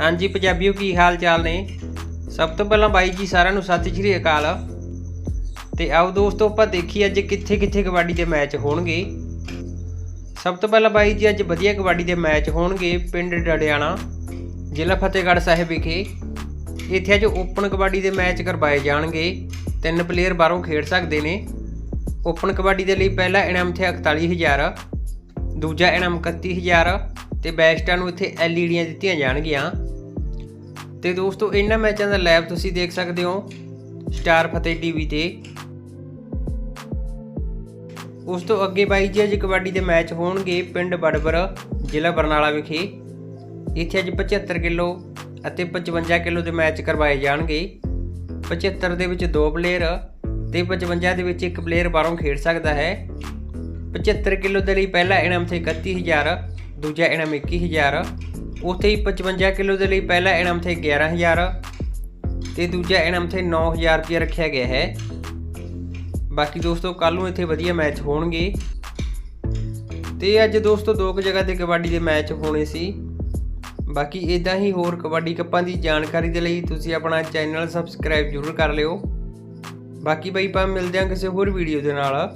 ਹਾਂਜੀ ਪੰਜਾਬੀਓ, ਕੀ ਹਾਲ ਚਾਲ ਨੇ? ਸਭ ਤੋਂ ਪਹਿਲਾਂ ਬਾਈ ਜੀ ਸਾਰਿਆਂ ਨੂੰ ਸਤਿ ਸ਼੍ਰੀ ਅਕਾਲ। ਤੇ ਆਓ ਦੋਸਤੋ, ਆਪਾਂ ਦੇਖੀ ਅੱਜ ਕਿੱਥੇ ਕਿੱਥੇ ਕਬੱਡੀ ਦੇ ਮੈਚ ਹੋਣਗੇ। ਸਭ ਤੋਂ ਪਹਿਲਾਂ ਬਾਈ ਜੀ, ਅੱਜ ਵਧੀਆ ਕਬੱਡੀ ਦੇ ਮੈਚ ਹੋਣਗੇ ਪਿੰਡ ਡੜਿਆਣਾ, ਜ਼ਿਲ੍ਹਾ ਫਤਿਹਗੜ੍ਹ ਸਾਹਿਬ ਵਿਖੇ। ਇੱਥੇ ਅੱਜ ਓਪਨ ਕਬੱਡੀ ਦੇ ਮੈਚ ਕਰਵਾਏ ਜਾਣਗੇ। ਤਿੰਨ ਪਲੇਅਰ ਬਾਹਰੋਂ ਖੇਡ ਸਕਦੇ ਨੇ। ਓਪਨ ਕਬੱਡੀ ਦੇ ਲਈ ਪਹਿਲਾ ਇਨਾਮ ਤੇ 41000 ਦੂਜਾ ਇਨਾਮ 31000 ਤੇ ਬੈਸਟਾਂ ਨੂੰ ਇੱਥੇ ਐਲਈਡੀਆਂ ਦਿੱਤੀਆਂ ਜਾਣਗੀਆਂ। ਤੇ ਦੋਸਤੋ, ਇਹਨਾਂ ਮੈਚਾਂ ਦਾ ਲਾਈਵ ਤੁਸੀਂ ਦੇਖ ਸਕਦੇ ਹੋ, ਸਟਾਰ ਫਤਿਹ ਟੀਵੀ ਤੇ। ਉਸ ਤੋਂ ਅੱਗੇ ਬਾਈ ਜੀ, ਅੱਜ ਕਬੱਡੀ ਦੇ ਮੈਚ ਹੋਣਗੇ ਪਿੰਡ ਬੜਬਰ, ਜ਼ਿਲ੍ਹਾ ਬਰਨਾਲਾ ਵਿਖੇ। ਇੱਥੇ ਅੱਜ 75 ਕਿਲੋ ਅਤੇ 55 ਕਿਲੋ ਦੇ ਮੈਚ ਕਰਵਾਏ ਜਾਣਗੇ। 75 ਦੇ ਵਿੱਚ ਦੋ ਪਲੇਅਰ ਤੇ 55 ਦੇ ਵਿੱਚ ਇੱਕ ਪਲੇਅਰ ਬਾਹਰੋਂ ਖੇਡ ਸਕਦਾ ਹੈ। 75 ਕਿਲੋ ਦੇ ਲਈ ਪਹਿਲਾ ਇਨਾਮ ਤੇ 31000 ਦੂਜਾ ਇਨਾਮ 21000 ਉੱਥੇ ਹੀ 55 ਕਿਲੋ ਦੇ ਲਈ ਪਹਿਲਾ ਇਨਾਮ ਤੇ 11000 ਤੇ ਦੂਜਾ ਇਨਾਮ ਤੇ 9000 ਰੁਪਏ ਰੱਖਿਆ ਗਿਆ ਹੈ। ਬਾਕੀ ਦੋਸਤੋ ਕੱਲ ਨੂੰ ਇੱਥੇ ਵਧੀਆ ਮੈਚ ਹੋਣਗੇ। ਤੇ ਅੱਜ ਦੋਸਤੋ, ਦੋ ਕੁ ਜਗ੍ਹਾ ਤੇ ਕਬੱਡੀ ਦੇ ਮੈਚ ਹੋਣੇ ਸੀ। ਬਾਕੀ ਇਦਾਂ ਹੀ ਹੋਰ ਕਬੱਡੀ ਕੱਪਾਂ ਦੀ ਜਾਣਕਾਰੀ ਦੇ ਲਈ ਤੁਸੀਂ ਆਪਣਾ ਚੈਨਲ ਸਬਸਕ੍ਰਾਈਬ ਜ਼ਰੂਰ ਕਰ ਲਿਓ। ਬਾਕੀ ਬਈ ਆਪਾਂ ਮਿਲਦੇ ਹਾਂ ਕਿਸੇ ਹੋਰ ਵੀਡੀਓ ਦੇ ਨਾਲ।